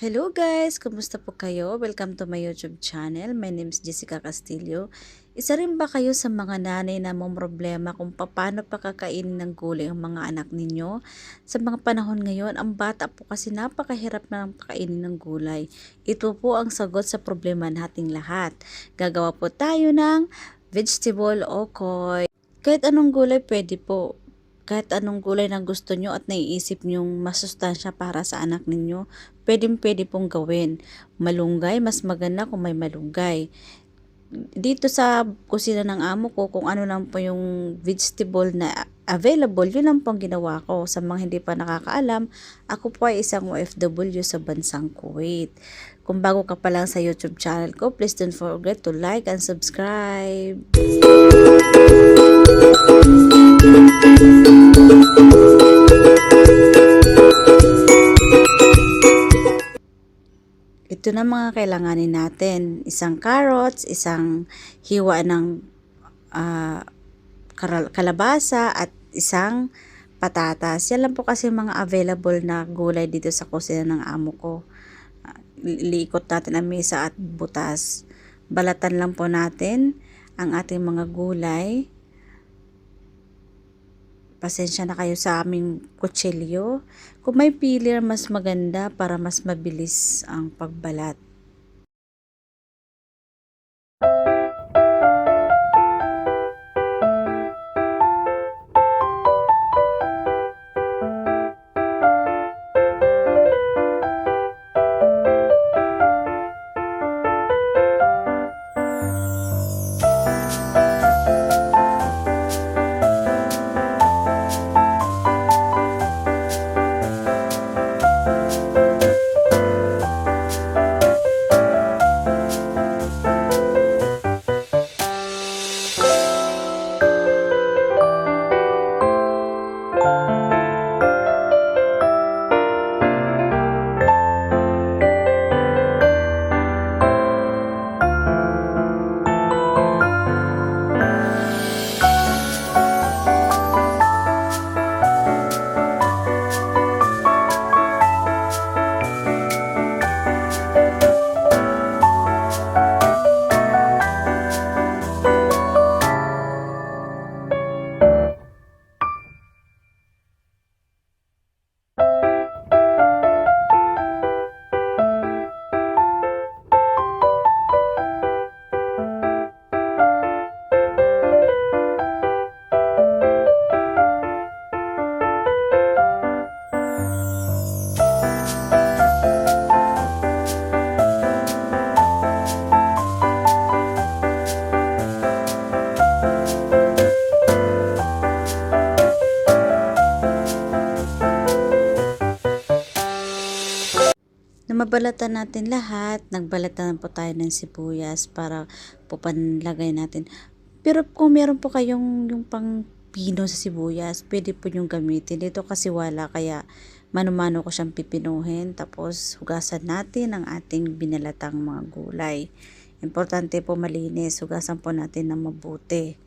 Hello guys! Kumusta po kayo? Welcome to my YouTube channel. My name is Jessica Castillo. Isa rin ba kayo sa mga nanay na mong problema kung paano pakakainin ng gulay ang mga anak ninyo? Sa mga panahon ngayon, ang bata po kasi napakahirap na ng pakainin ng gulay. Ito po ang sagot sa problema nating lahat. Gagawa po tayo ng vegetable okoy. Kahit anong gulay pwede po kahit anong gulay na gusto nyo at naiisip nyong masustansya para sa anak ninyo, pwedeng pwede pong gawin. Malunggay, mas maganda kung may malunggay. Dito sa kusina ng amo ko, kung ano lang po yung vegetable na available, yun lang pong ginawa ko. Sa mga hindi pa nakakaalam, ako po ay isang OFW sa bansang Kuwait. Kung bago ka pa lang sa YouTube channel ko, please don't forget to like and subscribe. Ito na mga kailanganin natin. Isang carrots, isang hiwa ng karal- kalabasa at isang patatas. Yan lang po kasi mga available na gulay dito sa kusina ng amo ko. Ah, Liikot natin ang mesa at butas. Balatan lang po natin ang ating mga gulay. Pasensya na kayo sa aming kutsilyo. Kung may peeler, mas maganda para mas mabilis ang pagbalat. Na mabalatan natin lahat, nagbalatan po tayo ng sibuyas para po panlagay natin. Pero kung meron po kayong yung pang pino sa sibuyas, pwede po yung gamitin. Dito kasi wala, kaya mano-mano ko siyang pipinuhin. Tapos hugasan natin ang ating binalatang mga gulay. Importante po malinis, hugasan po natin ng mabuti.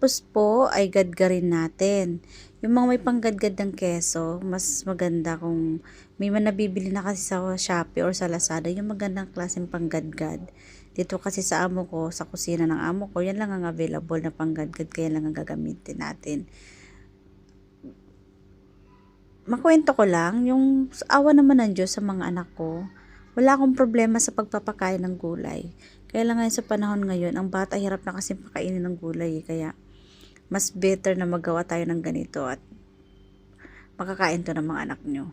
Tapos po ay gadgarin natin. Yung mga may panggadgad ng keso, mas maganda kung may man nabibili na kasi sa Shopee or sa Lazada, yung magandang klaseng panggadgad. Dito kasi sa amo ko, sa kusina ng amo ko, yan lang ang available na panggadgad, kaya lang ang gagamitin natin. Makwento ko lang, yung awa naman ng Diyos sa mga anak ko, wala akong problema sa pagpapakain ng gulay. Kaya lang ngayon sa panahon ngayon, ang bata hirap na kasi pakainin ng gulay. eh. Kaya mas better na magawa tayo ng ganito at makakain to ng mga anak nyo.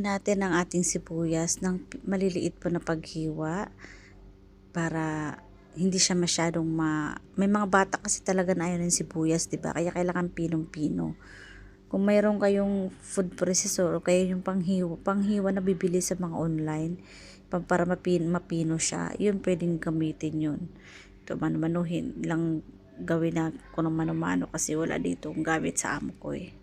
Natin ang ating sibuyas ng maliliit po na paghiwa para hindi siya masyadong ma... May mga bata kasi talaga na ayaw ng sibuyas, di ba? Kaya kailangan pinong-pino. Kung mayroon kayong food processor o kaya yung panghiwa, panghiwa na bibili sa mga online pa- para mapin, mapino siya, yun pwedeng gamitin yun. Ito manumanuhin lang gawin na kung mano-mano kasi wala dito gamit sa amo ko eh.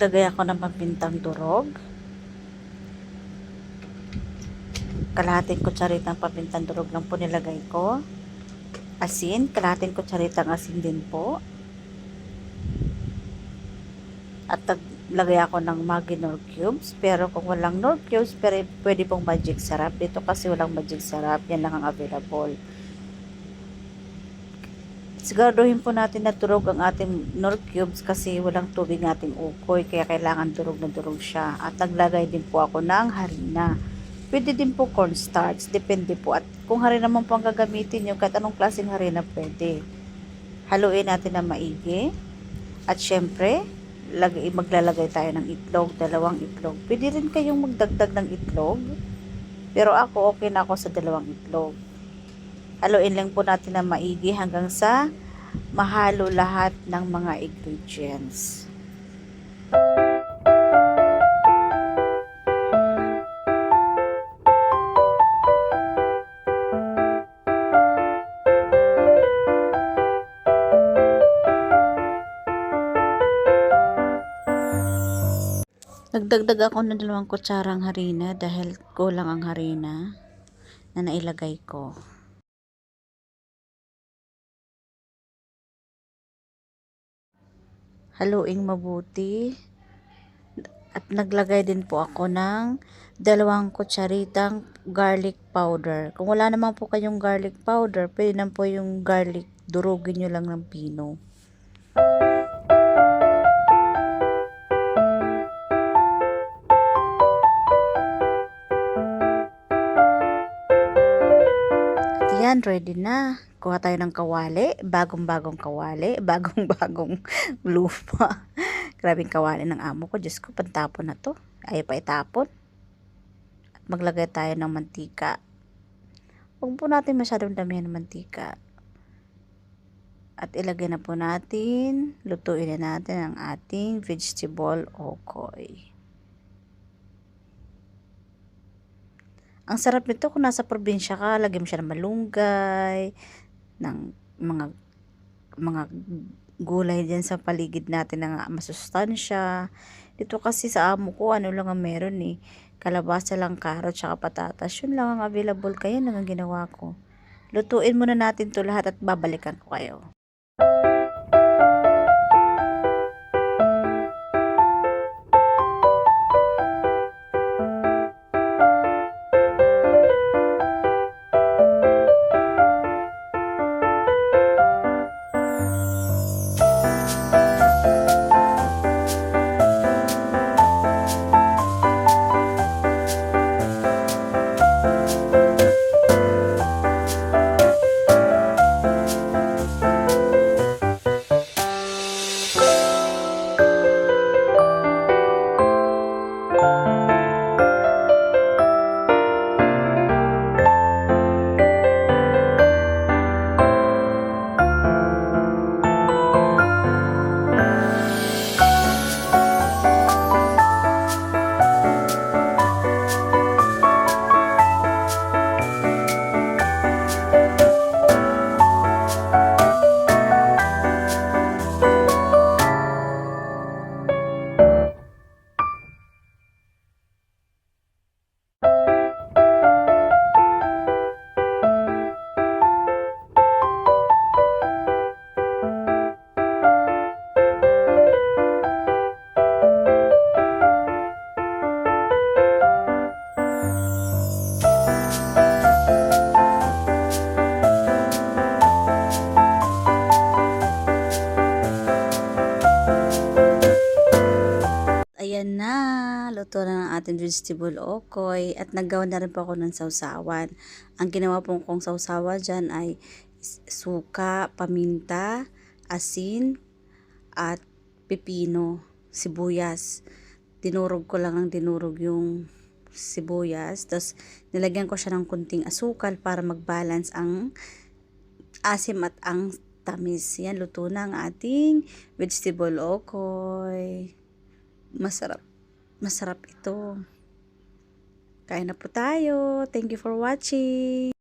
Naglagay ako ng pampintang durog. Kalahating kutsaritang pampintang durog lang po nilagay ko. Asin, kalahating kutsaritang asin din po. At naglagay ako ng Maggi Nor Cubes. Pero kung walang Nor Cubes, pwede pong magic sarap. Dito kasi walang magic sarap. Yan lang ang available. Siguraduhin po natin na durog ang ating nor cubes kasi walang tubig ang ating ukoy kaya kailangan durog na durog siya. At naglagay din po ako ng harina. Pwede din po cornstarch, depende po. At kung harina naman po ang gagamitin nyo, kahit anong klaseng harina pwede. Haluin natin na maigi. At syempre, lagay, maglalagay tayo ng itlog, dalawang itlog. Pwede rin kayong magdagdag ng itlog. Pero ako, okay na ako sa dalawang itlog. Haluin lang po natin na maigi hanggang sa mahalo lahat ng mga ingredients. Nagdagdag ako ng dalawang kutsarang harina dahil kulang ang harina na nailagay ko. Haluing mabuti. At naglagay din po ako ng dalawang kutsaritang garlic powder. Kung wala naman po kayong garlic powder, pwede na po yung garlic, durugin nyo lang ng pino. At ready na. Kuha tayo ng kawali, bagong-bagong kawali, bagong-bagong lupa. Grabing kawali ng amo ko. Diyos ko, pantapon na to. Ayaw pa itapon. At maglagay tayo ng mantika. Huwag po natin masyadong damihan ng mantika. At ilagay na po natin, lutuin na natin ang ating vegetable okoy. Ang sarap nito kung nasa probinsya ka, lagyan mo siya ng malunggay, ng mga mga gulay diyan sa paligid natin na masustansya. Dito kasi sa amo ko, ano lang ang meron eh. Kalabasa lang, carrot, tsaka patatas. Yun lang ang available. Kaya lang ang ginawa ko. Lutuin muna natin to lahat at babalikan ko kayo. Luto na ng ating vegetable okoy at naggawa na rin po ako ng sausawan. Ang ginawa pong kong sausawa dyan ay suka, paminta, asin, at pipino, sibuyas. Dinurog ko lang ang dinurog yung sibuyas. Tapos nilagyan ko siya ng kunting asukal para mag-balance ang asim at ang tamis. Yan, luto na ang ating vegetable okoy. Masarap. Masarap ito. Kain na po tayo. Thank you for watching.